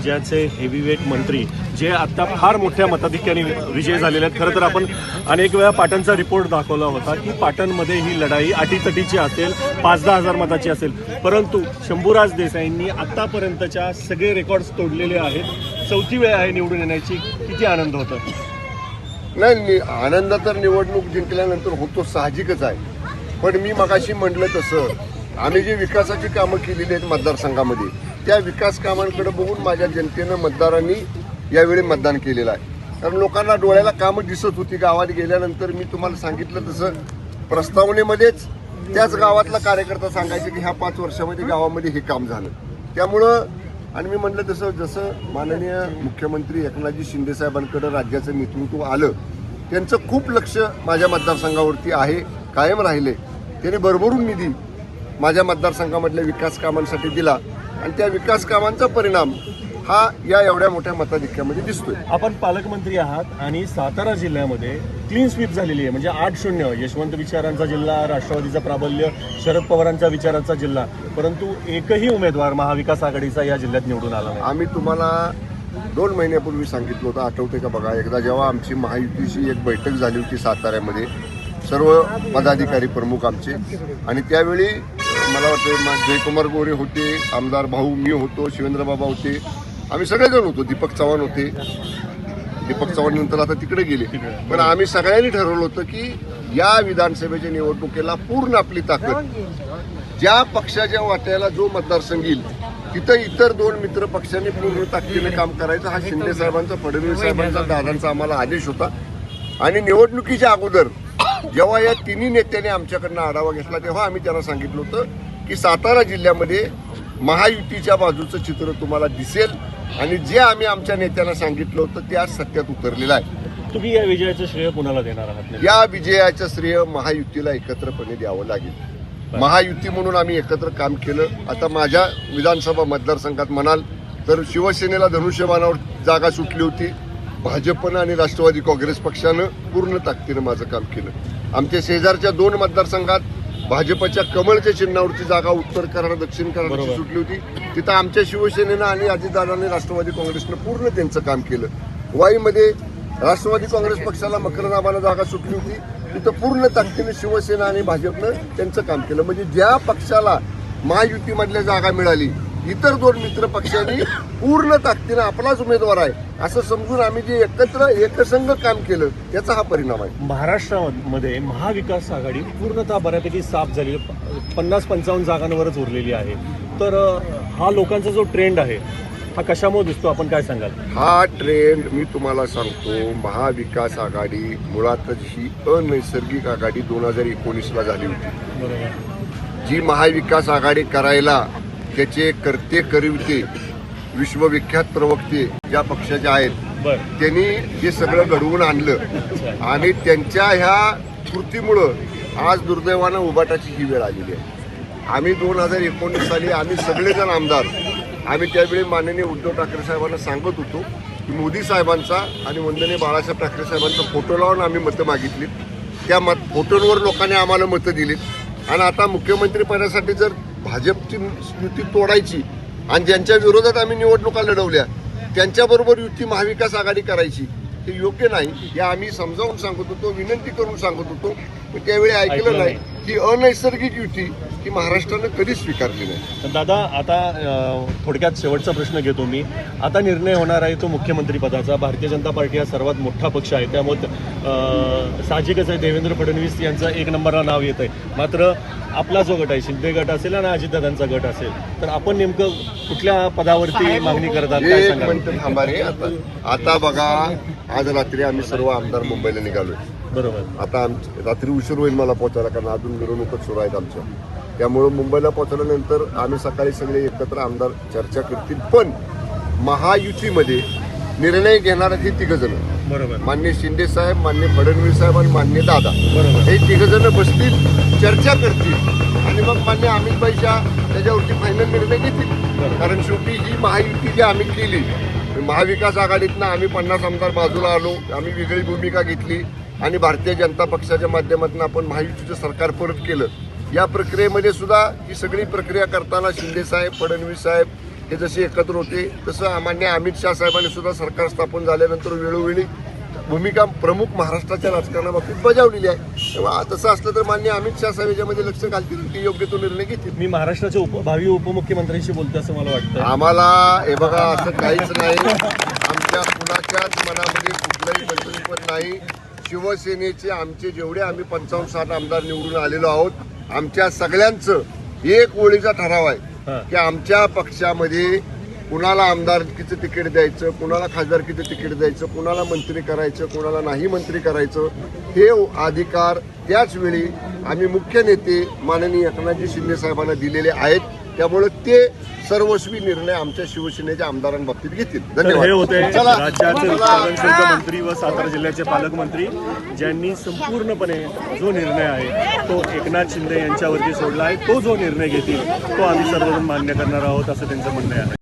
राज्याचे हेवीवेट मंत्री जे आता फार मोठ्या मताधिक्याने विजय झालेले आहेत. खरं तर आपण अनेक वेळा पाटणचा रिपोर्ट दाखवला होता की पाटणमध्ये ही लढाई अटीतटीची असेल पाच दहा हजार मताची असेल. परंतु शंभूराज देसाईंनी आतापर्यंतच्या सगळे रेकॉर्ड्स तोडलेले आहेत. चौथी वेळ आहे निवडून येण्याची. किती आनंद होता? नाही नि- आनंद तर निवडणूक जिंकल्यानंतर होतो साहजिकच आहे. पण मी मगाशी म्हटलं तसं आम्ही जी विकासाची कामं केलेली आहेत मतदारसंघामध्ये त्या विकास कामांकडे बघून माझ्या जनतेनं मतदारांनी यावेळी मतदान केलेलं आहे. कारण लोकांना डोळ्याला कामं दिसत होती गावात गेल्यानंतर मी तुम्हाला सांगितलं तसं. प्रस्तावनेमध्येच त्याच गावातला कार्यकर्ता सांगायचे की ह्या पाच वर्षामध्ये गावामध्ये हे काम झालं. त्यामुळं आणि मी म्हटलं तसं जसं माननीय मुख्यमंत्री एकनाथजी शिंदेसाहेबांकडं राज्याचं नेतृत्व आलं त्यांचं खूप लक्ष माझ्या मतदारसंघावरती आहे कायम राहिले. त्याने भरभरून निधी माझ्या मतदारसंघामधल्या विकास कामांसाठी दिला. आणि त्या विकास कामांचा परिणाम हा या एवढ्या मोठ्या मताधिक्यामध्ये दिसतोय. आपण पालकमंत्री आहात आणि सातारा जिल्ह्यामध्ये क्लीन स्वीप झालेली आहे. म्हणजे आठ शून्य. यशवंत विचारांचा जिल्हा राष्ट्रवादीचा प्राबल्य शरद पवारांच्या विचारांचा जिल्हा. परंतु एकही उमेदवार महाविकास आघाडीचा या जिल्ह्यात निवडून आला नाही. आम्ही तुम्हाला दोन महिन्यापूर्वी सांगितलं होतं आठवते का बघा? एकदा जेव्हा आमची महायुतीची एक बैठक झाली होती साताऱ्यामध्ये सर्व पदाधिकारी प्रमुख आमचे. आणि त्यावेळी मला वाटतं जयकुमार गोरे होते आमदार भाऊ मी होतो शिवेंद्रबाबा होते. आम्ही सगळेजण होतो दीपक चव्हाण होते. दीपक चव्हाण नंतर आता तिकडे गेले. पण आम्ही सगळ्यांनी ठरवलं होतं की या विधानसभेच्या निवडणुकीला पूर्ण आपली ताकद. ज्या पक्षाच्या वाट्याला जो मतदारसंघ येईल तिथं इतर दोन मित्र पक्षांनी पूर्ण ताकदीने काम करायचं हा शिंदे साहेबांचा फडणवीस साहेबांचा दादांचा आम्हाला आदेश होता. आणि निवडणुकीच्या अगोदर जेव्हा या तिन्ही नेत्यांनी आमच्याकडनं आढावा घेतला तेव्हा आम्ही त्यांना सांगितलं होतं की सातारा जिल्ह्यामध्ये महायुतीच्या बाजूचं चित्र तुम्हाला दिसेल आणि जे आम्ही आमच्या नेत्यांना सांगितलं होतं ते आज सत्यात उतरलेलं आहे. तुम्ही या विजयाचं श्रेय कुणाला देणार आहात? या विजयाचं श्रेय महायुतीला एकत्रपणे द्यावं लागेल. महायुती म्हणून आम्ही एकत्र काम केलं. आता माझ्या विधानसभा मतदारसंघात म्हणाल तर शिवसेनेला धनुष्यबाणावर जागा सुटली होती. भाजपनं आणि राष्ट्रवादी काँग्रेस पक्षानं पूर्ण ताकदीनं माझं काम केलं. आमच्या शेजारच्या दोन मतदारसंघात भाजपच्या कमळच्या चिन्हावरची जागा उत्तर कराड दक्षिण कराडची. सुटली होती. तिथं आमच्या शिवसेनेनं आणि अजितदादांनी राष्ट्रवादी काँग्रेसनं पूर्ण त्यांचं काम केलं. वाईमध्ये राष्ट्रवादी काँग्रेस पक्षाला मकरनामाला जागा सुटली होती. तिथं पूर्ण ताकदीने शिवसेना आणि भाजपनं त्यांचं काम केलं. म्हणजे ज्या पक्षाला महायुतीमधल्या जागा मिळाली इतर दोन मित्र पक्षांनी पूर्ण ताकदीनं आपलाच उमेदवार आहे. असं समजून आम्ही जे एकत्र एकसंघ काम केलं त्याचा हा परिणाम आहे. महाराष्ट्रामध्ये महाविकास आघाडी पूर्णतः बऱ्यापैकी साफ झाली. पन्नास पंचावन्न जागांवरच उरलेली आहे. तर हा लोकांचा जो ट्रेंड आहे हा कशामुळे दिसतो? आपण काय सांगाल? हा ट्रेंड मी तुम्हाला सांगतो महाविकास आघाडी मुळातच ही अनैसर्गिक आघाडी दोन हजार एकोणीसला झाली होती. जी महाविकास आघाडी करायला त्याचे करते करविते विश्वविख्यात प्रवक्ते ज्या पक्षाचे आहेत त्यांनी हे सगळं घडवून आणलं. आणि त्यांच्या ह्या कृतीमुळं आज दुर्दैवानं उबाटाची ही वेळ आलेली आहे. आम्ही दोन हजार एकोणीस साली आम्ही सगळेजण आमदार. आम्ही त्यावेळी माननीय उद्धव ठाकरे साहेबांना सांगत होतो की मोदी साहेबांचा आणि वंदनीय बाळासाहेब ठाकरे साहेबांचा फोटो लावून आम्ही मतं मागितलीत. त्या मत फोटोंवर लोकांनी आम्हाला मतं दिलीत. आणि आता मुख्यमंत्री पदासाठी जर भाजपची युती तोडायची आणि ज्यांच्या विरोधात आम्ही निवडणुका लढवल्या त्यांच्याबरोबर युती महाविकास आघाडी करायची हे योग्य नाही. हे आम्ही समजावून सांगत होतो विनंती करून सांगत होतो. त्यावेळी ऐकलं नाही. ही अनैसर्गिक युती ही महाराष्ट्रानं कधीच स्वीकारली नाही. तर दादा आता थोडक्यात शेवटचा प्रश्न घेतो मी. आता निर्णय होणार आहे तो मुख्यमंत्री पदाचा. भारतीय जनता पार्टी हा सर्वात मोठा पक्ष आहे. त्यामुळे साहजिकच आहे देवेंद्र फडणवीस यांचं एक नंबरला नाव येत आहे मात्र आपला जो गट आहे शिंदे गट असेल आणि अजितदादांचा गट असेल तर आपण नेमकं कुठल्या पदावरती मागणी करतात? काय एक सांगाल? मिनिट थांबा रे. आता आता बघा आज रात्री आम्ही सर्व आमदार मुंबईला निघालोय. बरोबर. आता आमचं रात्री उशीर होईल मला पोहोचायला कारण अजून मिरवणूकच सुरू आहेत आमच्या. त्यामुळं मुंबईला पोहोचल्यानंतर आम्ही सकाळी सगळे एकत्र आमदार चर्चा करतील. पण महायुतीमध्ये निर्णय घेणार हे तिघ जण. बरोबर. मान्य शिंदे साहेब मान्य फडणवीस साहेब आणि मान्य दादा. हे तिघ जण बसतील चर्चा करतील. आणि मग मान्य अमित भाईच्या त्याच्यावरती फायनल निर्णय घेतील. कारण शेवटी ही महायुती जी आम्ही केली महाविकास आघाडीतनं आम्ही पन्नास आमदार बाजूला आलो आम्ही वेगळी भूमिका घेतली. आणि भारतीय जनता पक्षाच्या माध्यमातून आपण महायुतीचं सरकार परत केलं या प्रक्रियेमध्ये सुद्धा ही सगळी प्रक्रिया करताना शिंदे साहेब फडणवीस साहेब हे जसे एकत्र होते तसं मान्य अमित शहा साहेबांनी सुद्धा सरकार स्थापन झाल्यानंतर वेळोवेळी भूमिका प्रमुख महाराष्ट्राच्या राजकारणाबाबतीत बजावलेली आहे. तेव्हा तसं असलं तर मान्य अमित शहा साहेब याच्यामध्ये लक्ष घालतील की योग्य तो निर्णय घेतील. मी महाराष्ट्राच्या उप भावी उपमुख्यमंत्र्यांशी बोलतो असं मला वाटतं आम्हाला हे बघा असं काहीच नाही. आमच्या कुणाच्याच मनामध्ये कुठलंही बंधनपण नाही. शिवसेनेचे आमचे जेवढे आम्ही पंचावन्न साठ आमदार निवडून आलेलो आहोत आमच्या सगळ्यांचं एक ओळीचा ठराव आहे. की आमच्या पक्षामध्ये कुणाला आमदारकीचं तिकीट द्यायचं कुणाला खासदारकीचं तिकीट द्यायचं कुणाला मंत्री करायचं कुणाला नाही मंत्री करायचं हे अधिकार त्याच वेळी आम्ही मुख्य नेते माननीय एकनाथजी शिंदे साहेबांना दिलेले आहेत त्यामुळे ते सर्वस्वी निर्णय आमच्या शिवसेनेच्या आमदारांबाबतीत घेतील हे होते. राज्याचे. उत्पादन शुल्क मंत्री व सातारा जिल्ह्याचे पालकमंत्री ज्यांनी संपूर्णपणे जो निर्णय आहे तो एकनाथ शिंदे यांच्यावरती सोडला आहे तो जो निर्णय घेतील तो आम्ही सर्वजण मान्य करणार आहोत असं त्यांचं म्हणणं आहे